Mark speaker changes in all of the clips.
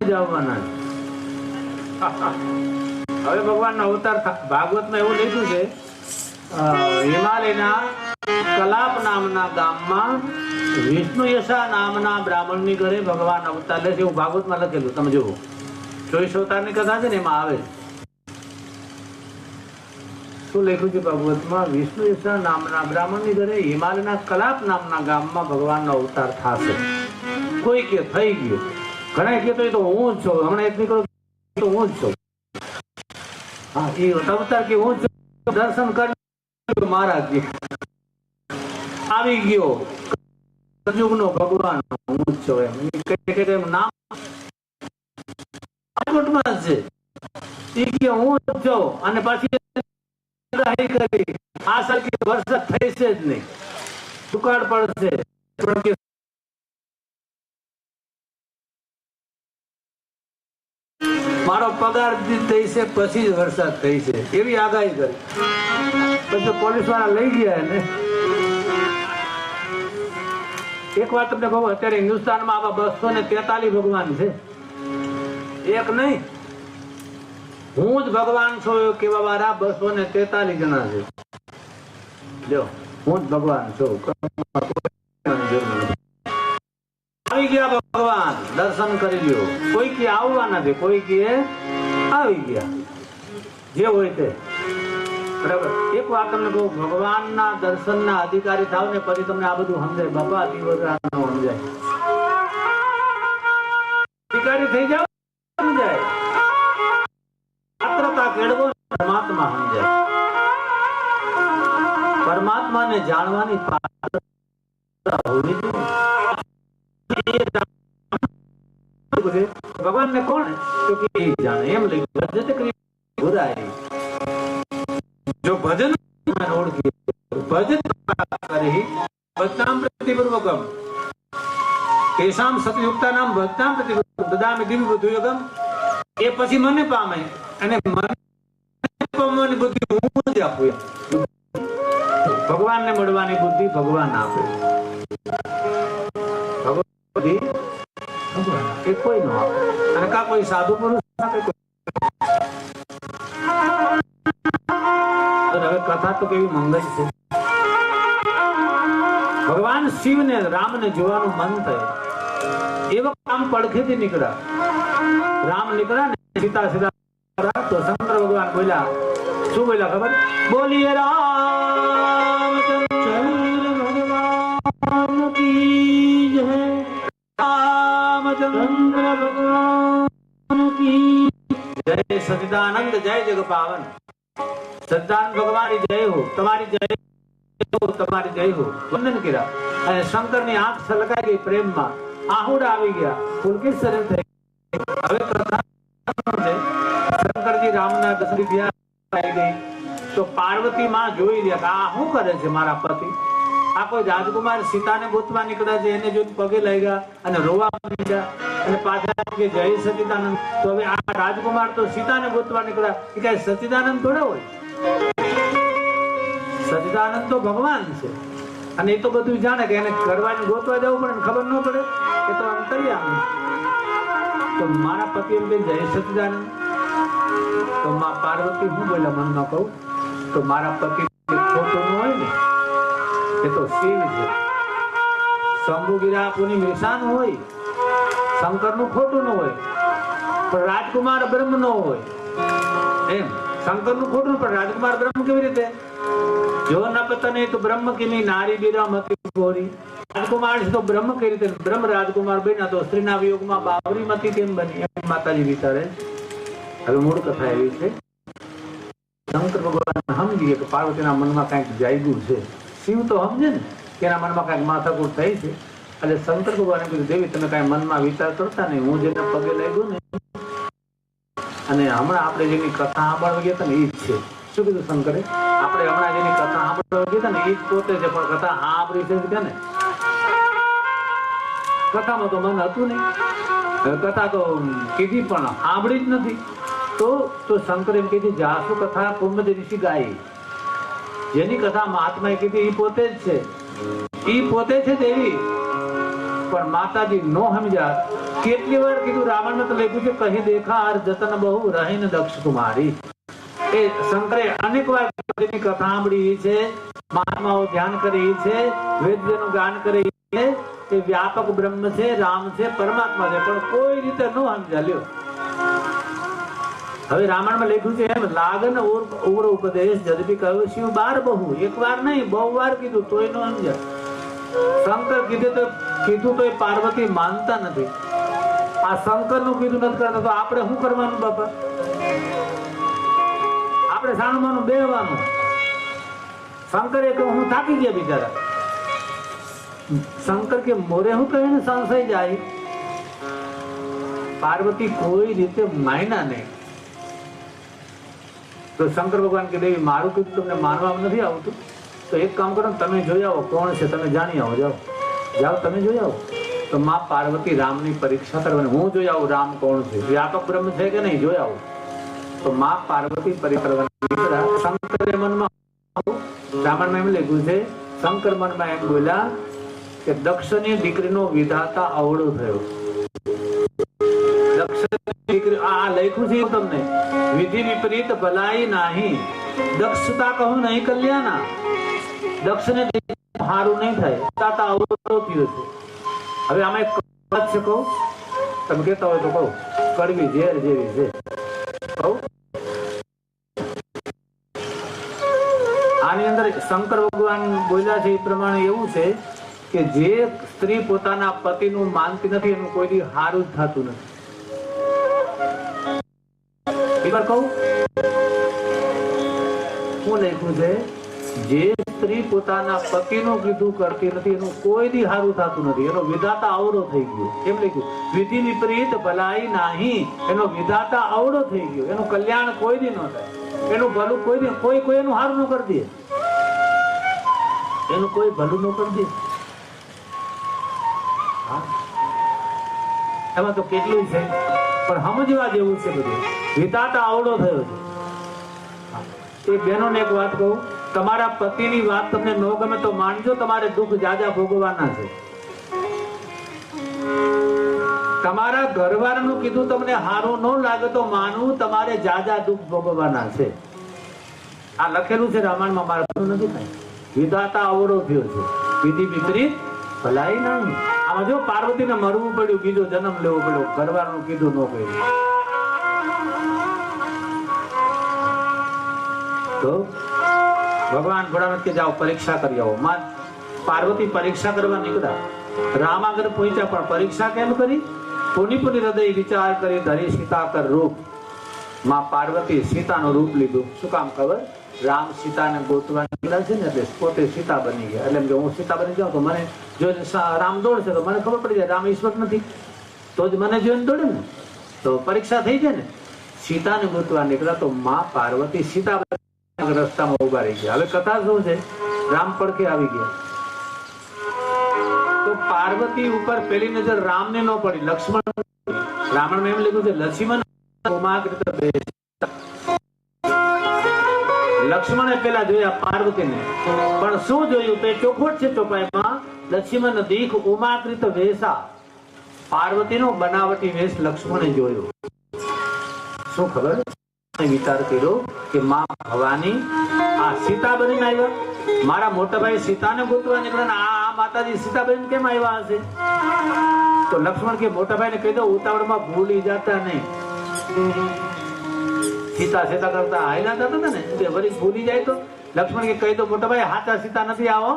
Speaker 1: હવે ભગવાનનો અવતાર ભાગવત ભાગવતમાં એવું લખ્યું છે હિમાલયના કલાપ નામના ગામમાં વિષ્ણુ યશા નામના બ્રાહ્મણની ઘરે ભગવાન અવતાર લે છે એવું ભાગવતમાં લખેલું, તમે જુઓ. ચોવીસ અવતારની કથા છે ને એમાં આવે. શું લખ્યું છે ભાગવતમાં? વિષ્ણુ યશા નામના બ્રાહ્મણની ઘરે હિમાલયના કલાપ નામના ગામમાં ભગવાનનો અવતાર થશે. કોઈ કે થઈ ગયો. ઘણા કહેતો તો હું જ છું. હમણાં એક નીકળો તો હું જ છું. હા, એ અવતાર કે હું જ દર્શન કરી મારા આવી ગયો. કલયુગનો ભગવાન હું જ છું એમ. કઈ કઈ એમ નામ જ છે. એ કે હું જ છું. અને પાછી કરી આ સરખી વરસાદ થઈ છે જ નહીં. દુકાળ પડશે. પણ કે મારો પગાર થઈ છે, પછી જ વરસાદ થઈ છે. એવી આગાહી કરી. પછી પોલીસવાળા લઈ ગયા એને. એક વાત તમને કહું, અત્યારે હિન્દુસ્તાનમાં આવા બસો ને તેતાલીસ ભગવાન છે. એક નહીં. હું જ ભગવાન છું કેવા વાળા બસો ને તેતાલીસ જણા છે. જો હું જ ભગવાન છું. આવી ગયા ભગવાન. દર્શન કરી લ્યો. કોઈ કે આવવા નથી કોઈ કે આવી ગયા. જે હોય તે. બરાબર? એક વાત તમને કહું, ભગવાનના દર્શનના અધિકારી થાવ ને પછી તમને આ બધું સમજાય. બાપા દિવસ સમજાય. અધિકારી થઈ જાવ સમજાય. પાત્રતા કેળવો પરમાત્મા સમજાય. પરમાત્માને જાણવાની પાત્રતા હોવી જોઈએ. ભગવાન ને કોણ જાણે. એમ લઈ ભજન કરી જો ભજન ઓળખી ભજન કરી ભજનામ પ્રતિપૂર્વકમ તેષામ સતયુક્તાનામ ભજનામ પ્રતિપૂર્વકમ દદામિ દિવ્ય બુદ્ધયોગમ એ પછી મને પામે અને મને પામવાની બુદ્ધિ હું જ આપું. ભગવાનને મળવાની બુદ્ધિ ભગવાન આપે. ભગવાન એ કોઈ નો અને કા કોઈ સાધુ પુરુષ હવે કથા તો કેવી મંગલ છે ભગવાન શિવ ને રામ ને જોવાનું મન થાય. એ વખત આમ પડખેથી નીકળ્યા. રામ નીકળ્યા ને સીતા સીતા તો શંકર ભગવાન બોલ્યા, શું બોલ્યા ખબર? બોલીએ રામચંદ્ર રામચંદ્ર ભગવાન જય સચિદાનંદ, જય જગ પાવન સચિદાન ભગવાન જય હો, તમારી જય હો, તમારી જય હો. વંદન કર્યા. અને શંકરની આંખ સલકાઈ ગઈ પ્રેમમાં. આહુડ આવી ગયા. પુલકિત શરીર થઈ હવે શંકરજી રામના દસરી ગયા તો પાર્વતી માં જોઈ રહ્યા આ શું કરે છે મારા પતિ? આ રાજકુમાર સીતાને ગોતવા નીકળ્યા છે, એને જોઈને પગે લાગ્યા અને રોવા માંડ્યા. અને પાછા કે જય સચિદાનંદ. તો હવે આ રાજકુમાર તો સીતાને ગોતવા નીકળ્યા. એ કઈ સચિદાનંદ થોડો હોય? સચિદાનંદ તો ભગવાન છે. અને એ તો બધું જાણે કે એને કરવાનું ગોતવા જવું પડે ખબર ન પડે. એ તો અંતર્યામી તો મારા પતિ એમ કે જય સચિદાનંદ. તો માં પાર્વતી હું બોલ્યા મનમાં કહું. તો મારા પતિ ખોટું ન હોય ને એ તો શિવ છે. શંભુગીરાપુની નિશાન હોય શંકરનું ખોટું ન હોય, પણ રાજકુમાર બ્રહ્મ નો હોય. એમ શંકરનું ખોટું, પણ રાજકુમાર બ્રહ્મ કેવી રીતે? જો ન પતને તો બ્રહ્મ કિની નારી બીરા મતી ગોરી. રાજકુમાર તો બ્રહ્મ કઈ રીતે? બ્રહ્મ રાજકુમાર બન્યા તો સ્ત્રીના વિયોગમાં બાવરી મતી કેમ બની? એમ માતાજી વિચારે હવે મૂળ કથા એવી છે. શંકર ભગવાન સમજીએ કે પાર્વતીના મનમાં કંઈક જાગ્યું છે. શિવ તો સમજે ને એના મનમાં કંઈક માથાકૂટ થઈ છે. એટલે શંકર ભગવાને કીધું, દેવી, તમે કાંઈ મનમાં વિચાર કરતા નહીં. હું જેને પગે લાગ્યો ને અને હમણાં આપણે જેની કથા સાંભળવા ગયા ને એ જ છે. શું કીધું શંકરે? આપણે હમણાં જેની કથા સાંભળવા ગયા ને એ જ પોતે છે પણ કથા સાંભળી છે કે ને. કથામાં તો મન હતું નહીં. કથા તો કીધી પણ સાંભળી જ નથી. તો તો શંકર એમ કીધી જાસુ કથા? કુંભજ ઋષિ ગાઈ જેની કથા મહાત્માએ કીધી એ પોતે જ છે. એ પોતે છે દેવી. પણ માતાજી નો સમજ્યા. કેટલી વાર કીધું રાવણ તો લખ્યું છે, કહી દેખા હર જતન બહુ રહીને દક્ષ કુમારી. એ શંકરે અનેક વાર કથા સાંભળી છે, મહાત્માઓ ધ્યાન કરી છે વેદનું ગાન કરી છે. એ વ્યાપક બ્રહ્મ છે, રામ છે, પરમાત્મા છે, પણ કોઈ રીતે ન સમજાલ્યો હવે રામાયણમાં લખ્યું છે એમ, લાગન ઉગ્ર ઉપદેશ જદપી કહ્યું, શિવ બાર બહુ એક વાર નહીં, બહુ વાર કીધું, તોય ન સમજ્યા શંકર કીધું તો કીધું તો એ પાર્વતી માનતા નથી. આ શંકરનું કીધું નથી કરતા, તો આપણે શું કરવાનું બાપા? આપણે શાણમાંનું બેહવાનું. શંકર શંકરે કહું હું થાકી ગયા બિચારા. શંકર કે, મોરે હું કહે ને સંશય જાય? પાર્વતી કોઈ રીતે માયના નહીં. તો શંકર ભગવાન કે દેવી મારું કીધું તમને માનવામાં નથી આવતું. તો એક કામ કરો તમે જોઈ આવો કોણ છે, તમે જાણી આવો, જાઓ. જાઓ, તમે જોઈ આવો. તો માં પાર્વતી રામની પરીક્ષા કરવાની હું જોઈ આવું રામ કોણ છે? વ્યાપક બ્રહ્મ છે કે નહીં? જોઈ આવું. તો માં પાર્વતી પરીક્ષા શંકર શંકરે મનમાં રામાયણમાં એમ લખ્યું છે, શંકર મનમાં એમ બોલ્યા કે, દક્ષની દીકરીનો વિધાતા અવળો થયો. કડવી ઝેર જેવી છે. આની અંદર શંકર ભગવાન બોલ્યા છે એ પ્રમાણે એવું છે કે જે સ્ત્રી પોતાના પતિનું માનતી નથી એનું કોઈ હારું જ થતું નથી. એક વાર કહું? હું લખ્યું છે જે સ્ત્રી પોતાના પતિનું કીધું કરતી નથી, એનું કોઈ દી સારું થતું નથી. એનો વિધાતા અવળો થઈ ગયો. એમ લખ્યું વિધિ વિપરીત ભલાઈ નાહી. એનો વિધાતા અવળો થઈ ગયો. એનું કલ્યાણ કોઈ દી ન થાય. એનું ભલું કોઈ દી કોઈ કોઈ એનું હારું ન કરી દે. એનું કોઈ ભલું ન કરી દે. એમાં તો કેટલું છે. પણ સમજવા જેવું છે બધું. વિધાતા આવડો થયો છે. એ બહેનોને એક વાત કહું, તમારા પતિની વાત તમને ન ગમે તો માનજો, તમારે દુઃખ જાજા ભોગવવાના છે. તમારા ઘરવાળાનું કીધું તમને હારું ન લાગે તો માનવું, તમારે જાજા દુઃખ ભોગવવાના છે. આ લખેલું છે રામાયણમાં, મારા નથી કાંઈ વિધાતા આવડો થયો છે. વિધિ વિપરીત, ભલાઈ નહીં. આમાં જો પાર્વતીને મરવું પડ્યું, બીજો જન્મ લેવો પડ્યો, ઘરવાળાનું કીધું ન કહ્યું તો ભગવાન ભોળાનાથ કે જાઓ, પરીક્ષા કરી આવો. માં પાર્વતી પરીક્ષા કરવા નીકળ્યા. રામ પહોંચ્યા, પણ પરીક્ષા કેમ કરી? પુની પુની હૃદય વિચાર કરી ધરી સીતા કર રૂપ. માં પાર્વતી સીતાનું રૂપ લીધું. શું કામ ખબર? રામ સીતાને ગોતવા નીકળ્યા છે ને, એટલે પોતે સીતા બની ગયા. એટલે હું સીતા બની જાઉં તો મને જો રામ રામ દોડશે તો મને ખબર પડી જાય, રામ ઈશ્વર નથી. તો જ મને જોઈને દોડે ને. તો પરીક્ષા થઈ જાય ને. સીતાને ગોતવા નીકળ્યા તો માં પાર્વતી સીતા રસ્તામાં ઊભા રહી ગયા. હવે કથા શું છે? રામ પડખે આવી ગયા. તો પાર્વતી ઉપર પેલી નજર રામને ન પડી, લક્ષ્મણ રાવણ એમ લીધું છે, લક્ષ્મણ લક્ષ્મણે પેલા જોયા પાર્વતીને. પણ શું જોયું? તે ચોખોટ છે ચોપાઈમાં, લક્ષ્મણ દીખ ઉમાકૃત વેશા પાર્વતીનો બનાવટી વેશ લક્ષ્મણે જોયો. શું ખબર? વિચાર કર્યો કે માં ભવાની આ સીતા બનીને આવ્યા. મારા મોટાભાઈ સીતાને ગોતવા નીકળ્યા આ માતાજી સીતા બનીને કેમ આવ્યા હશે? તો લક્ષ્મણ કે મોટાભાઈને કહી દો, ઉતાવળમાં ભૂલી જતા નહીં. સીતા સીતા કરતા હાયલા જતા હતા ને, તે વરી ભૂલી જાય તો? લક્ષ્મણ કે કહી દો મોટાભાઈ હાચા સીતા નથી, આવો.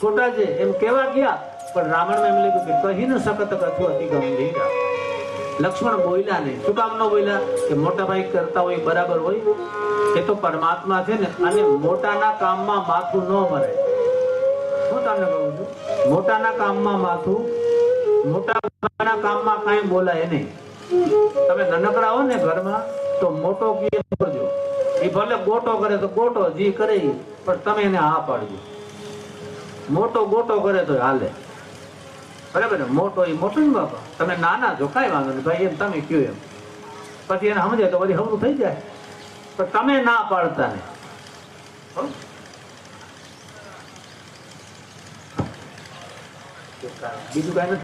Speaker 1: ખોટા છે. એમ કેવા ગયા, પણ રાવણ એમ લખ્યું કે કહી ન શકત કથું અતિ ગંભીરા લક્ષ્મણ બોલ્યા નહીં શું કામ ન બોલ્યા કે મોટા ભાઈ કરતા હોય બરાબર હોય. એ તો પરમાત્મા છે ને, અને મોટાના કામમાં માથું ન મરે. હું તમને કહું છું, મોટાના કામમાં માથું મોટા કામમાં કાંઈ બોલાય નહીં. તમે નાનકડા હો ને ઘરમાં, તો મોટો કીએ કરજો. એ ભલે ગોટો કરે તો ગોટો, જી કરે પણ તમે એને હા પાડજો. મોટો ગોટો કરે તો હાલે. બરાબર ને? મોટો એ મોટો જ બાપા. તમે નાના છો, કાંઈ વાંધો નહીં ભાઈ, એમ તમે કયો એમ. પછી એને સમજે તો બધી હમરું થઈ જાય. પણ તમે ના પાડતા ને? બીજું કાંઈ નથી?